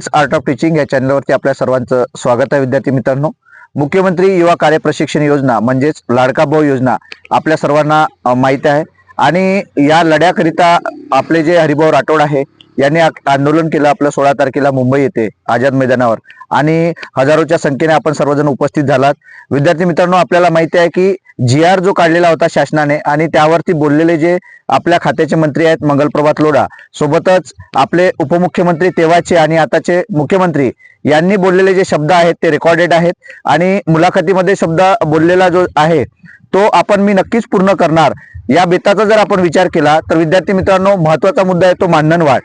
Art of teaching या चॅनलवरती आपल्या सर्वांचं स्वागत आहे विद्यार्थी मित्रांनो. मुख्यमंत्री युवा कार्य प्रशिक्षण योजना म्हणजेच लाडका भाऊ योजना आपल्या सर्वांना माहीत आहे. आणि या लढ्याकरिता आपले जे हरिभाऊ राठोड आहे यांनी आंदोलन केलं आपलं सोळा तारखेला मुंबई येथे आझाद मैदानावर. आणि हजारोच्या संख्येने आपण सर्वजण उपस्थित झालात. विद्यार्थी मित्रांनो आपल्याला माहिती आहे की जी आर जो काढलेला होता शासनाने आणि त्यावरती बोललेले जे आपल्या खात्याचे मंत्री आहेत मंगलप्रभात लोढा सोबतच आपले उपमुख्यमंत्री तेव्हाचे आणि आताचे मुख्यमंत्री यांनी बोललेले जे शब्द आहेत ते रेकॉर्डेड आहेत आणि मुलाखतीमध्ये शब्द बोललेला जो आहे तो आपण मी नक्कीच पूर्ण करणार. या बेताचा जर आपण विचार केला तर विद्यार्थी मित्रांनो महत्त्वाचा मुद्दा आहे तो मानधन वाढ.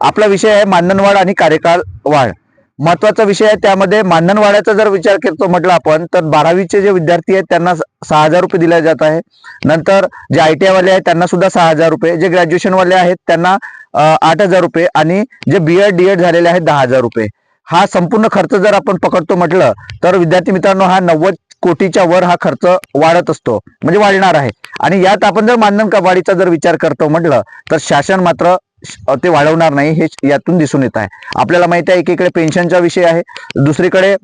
आपला विषय आहे मानधन वाढ आणि कार्यकाल वाढ. महत्त्वाचा विषय आहे त्यामध्ये मानधनवाड्याचा जर विचार करतो म्हटलं आपण तर बारावीचे जे विद्यार्थी आहेत त्यांना सहा हजार रुपये दिले जात आहे. नंतर जे आय टी आयवाले आहेत त्यांना सुद्धा सहा हजार रुपये. जे ग्रॅज्युएशन वाले आहेत त्यांना आठ हजार रुपये. आणि जे बी एड डी एड झालेले आहेत दहा हजार रुपये. हा संपूर्ण खर्च जर आपण पकडतो म्हटलं तर विद्यार्थी मित्रांनो हा नव्वद कोटीच्या वर हा खर्च वाढत असतो. म्हणजे वाढणार आहे. आणि यात आपण जर मानधन का वाढीचा जर विचार करतो म्हटलं तर शासन मात्र ते वाढवणार नाही हे यातून दिसून येत आहे. आपल्याला माहिती आहे एकीकडे पेन्शनचा विषय आहे दुसरीकडे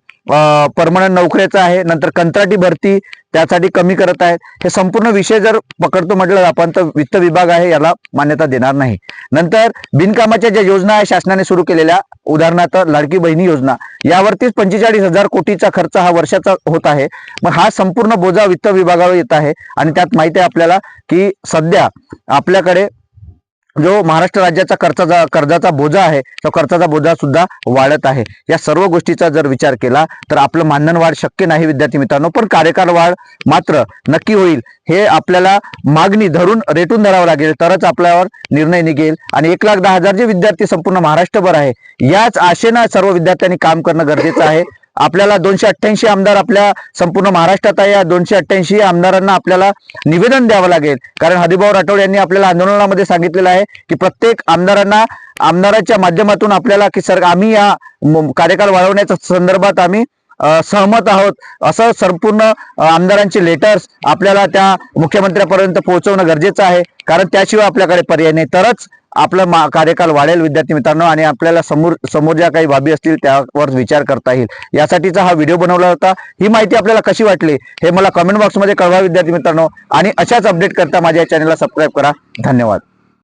परमनंट नोकऱ्याचा आहे नंतर कंत्राटी भरती त्यासाठी कमी करत आहेत. हे संपूर्ण विषय जर पकडतो म्हटलं आपण तर वित्त विभाग आहे याला मान्यता देणार नाही. नंतर बिनकामाच्या ज्या योजना आहे शासनाने सुरू केलेल्या उदाहरणार्थ लाडकी बहिणी योजना यावरतीच पंचेचाळीस हजार कोटीचा खर्च हा वर्षाचा होत आहे. मग हा संपूर्ण बोजा वित्त विभागावर येत आहे. आणि त्यात माहिती आहे आपल्याला की सध्या आपल्याकडे जो महाराष्ट्र राज्याचा कर्जाचा कर्जाचा बोजा आहे तो कर्जाचा बोजा सुद्धा वाढत आहे. या सर्व गोष्टीचा जर विचार केला तर आपलं मानधन वाढ शक्य नाही विद्यार्थी मित्रांनो. पण कार्यकाळ वाढ मात्र नक्की होईल हे आपल्याला मागणी धरून रेटून धरावं लागेल तरच आपल्यावर निर्णय निघेल. आणि एक लाख दहा हजार जे विद्यार्थी संपूर्ण महाराष्ट्रभर आहे याच आशेनं सर्व विद्यार्थ्यांनी काम करणं गरजेचं आहे. आपल्याला दोनशे अठ्ठ्याऐंशी आमदार आपल्या संपूर्ण महाराष्ट्रात आहे. या दोनशे अठ्ठ्याऐंशी आमदारांना आपल्याला निवेदन द्यावं लागेल. कारण हरिभाऊ राठोड यांनी आपल्याला आंदोलनामध्ये सांगितलेलं आहे की प्रत्येक आमदारांना आमदाराच्या माध्यमातून आपल्याला की सर आम्ही या कार्यकाळ कार्यकाल वाढवण्याच्या संदर्भात आम्ही सहमत आहोत. असं संपूर्ण आमदारांचे लेटर्स आपल्याला त्या मुख्यमंत्र्यापर्यंत पोहोचवणं गरजेचं आहे. कारण त्याशिवाय आपल्याकडे पर्याय नाही. तरच आपलं मा- कार्यकाल वाढेल विद्यार्थी मित्रांनो आणि आपल्याला समोर समोर ज्या काही बाबी असतील त्यावर विचार करता येईल. यासाठीचा हा व्हिडिओ बनवला होता. ही माहिती आपल्याला कशी वाटली हे मला कमेंट बॉक्समध्ये कळवा विद्यार्थी मित्रांनो. आणि अशाच अपडेट करता माझ्या चॅनलला सबस्क्राईब करा. धन्यवाद.